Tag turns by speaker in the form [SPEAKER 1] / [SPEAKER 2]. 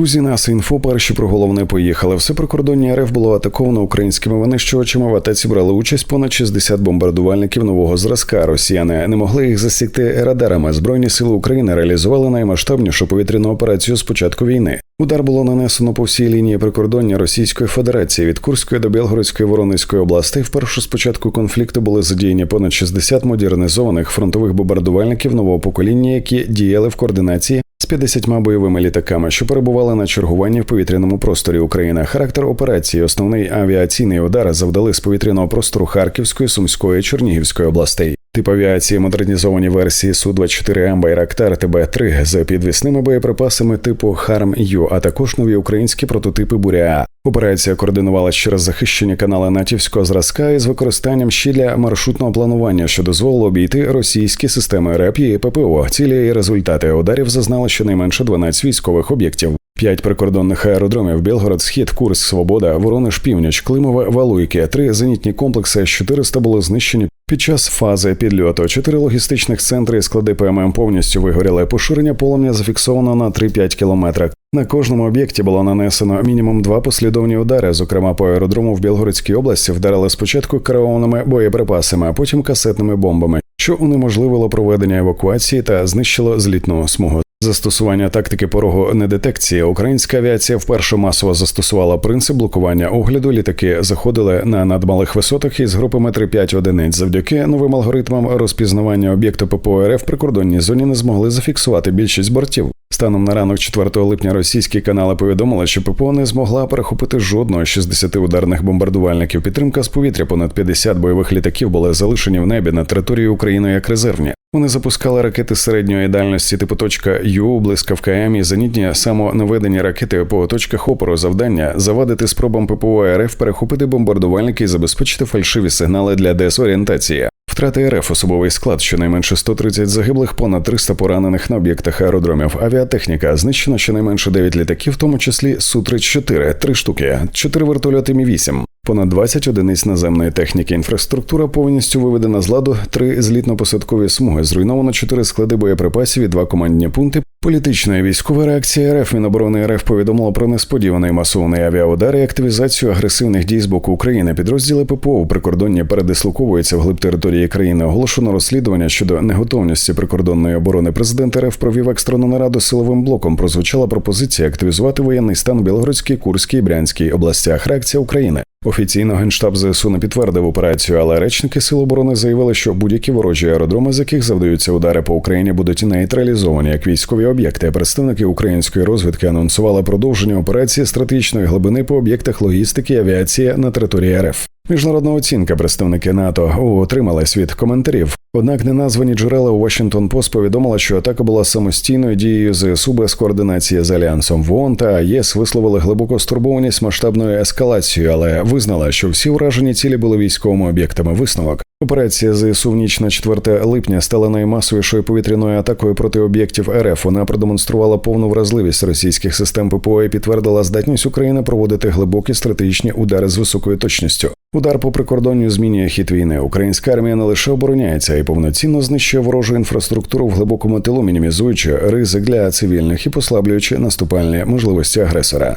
[SPEAKER 1] Друзі, нас інфо перші про головне поїхали. Все прикордоння РФ було атаковано українськими винищувачами. В атаці брали участь понад 60 бомбардувальників нового зразка. Росіяни не могли їх засікти радарами. Збройні сили України реалізували наймасштабнішу повітряну операцію з початку війни. Удар було нанесено по всій лінії прикордоння Російської Федерації від Курської до Білгородської Воронезької областей. Вперше з початку конфлікту були задіяні понад 60 модернізованих фронтових бомбардувальників нового покоління, які діяли в координації 50 бойовими літаками, що перебували на чергуванні в повітряному просторі України. Характер операції, основний авіаційний удар завдали з повітряного простору Харківської, Сумської, Чернігівської областей. Тип авіації модернізовані версії су 24 м Байрактар ТБ-3 з підвісними боєприпасами типу Харм Ю, а також нові українські прототипи Буря. Операція координувалась через захищені канали натівського зразка із використанням щіля маршрутного планування, що дозволило обійти російські системи РЕП і ППО. Цілі і результати ударів зазнали щонайменше 12 військових об'єктів. П'ять прикордонних аеродромів Білгород, Схід, Курс, Свобода, Воронеж, Північ, Климове, Валуйки. Три зенітні комплекси С-400 були знищені під час фази підльоту. Чотири логістичних центри і склади ПММ повністю вигоріли. Поширення полум'я зафіксовано на 3-5 кілометрах. На кожному об'єкті було нанесено мінімум два послідовні удари. Зокрема, по аеродрому в Білгородській області вдарили спочатку керованими боєприпасами, а потім касетними бомбами, що унеможливило проведення евакуації та знищило злітну смугу. Застосування тактики порогу недетекції українська авіація вперше масово застосувала принцип блокування огляду. Літаки заходили на надмалих висотах із групами 3-5 одиниць. Завдяки новим алгоритмам розпізнавання об'єкту ППО РФ прикордонній зоні не змогли зафіксувати більшість бортів. Станом на ранок 4 липня російські канали повідомили, що ППО не змогла перехопити жодного з 60 ударних бомбардувальників. Підтримка з повітря понад 50 бойових літаків були залишені в небі на території України як резервні. Вони запускали ракети середньої дальності типу точка Ю, блискавка М і зенітні самонаведені ракети по точках опору завдання завадити спробам ППО РФ перехопити бомбардувальники і забезпечити фальшиві сигнали для дезорієнтації. Втрати РФ особовий склад, щонайменше 130 загиблих, понад 300 поранених на об'єктах аеродромів. Авіатехніка знищено щонайменше 9 літаків, в тому числі Су-34, 3 штуки, 4 вертольоти Мі-8. Понад 20 одиниць наземної техніки. Інфраструктура повністю виведена з ладу, три злітно-посадкові смуги, зруйновано чотири склади боєприпасів і два командні пункти. Політична і військова реакція РФ Міноборони РФ повідомила про несподіваний масований авіаудар і активізацію агресивних дій з боку України. Підрозділи ППО у прикордонні передислоковуються вглиб території країни. Оголошено розслідування щодо неготовності прикордонної оборони. Президент РФ провів екстрену нараду силовим блоком. Прозвучала пропозиція активізувати воєнний стан у Білгородській, Курській і Брянській областях. Реакція України. Офіційно генштаб ЗСУ не підтвердив операцію, але речники Сил оборони заявили, що будь-які ворожі аеродроми, з яких завдаються удари по Україні, будуть нейтралізовані як військові об'єкти. Представники української розвідки анонсували продовження операції стратегічної глибини по об'єктах логістики і авіації на території РФ. Міжнародна оцінка представники НАТО отримали світ коментарів. Однак неназвані джерела у Washington Post повідомила, що атака була самостійною дією ЗСУ без координації з альянсом. ВОН та ЄС висловили глибоку стурбованість масштабною ескалацією, але визнала, що всі уражені цілі були військовими об'єктами. Висновок операція ЗСУ в ніч на 4 липня стала наймасовішою повітряною атакою проти об'єктів РФ. Вона продемонструвала повну вразливість російських систем ППО і підтвердила здатність України проводити глибокі стратегічні удари з високою точністю. Удар по прикордонню змінює хід війни. Українська армія не лише обороняється, й повноцінно знищує ворожу інфраструктуру в глибокому тилу, мінімізуючи ризик для цивільних і послаблюючи наступальні можливості агресора.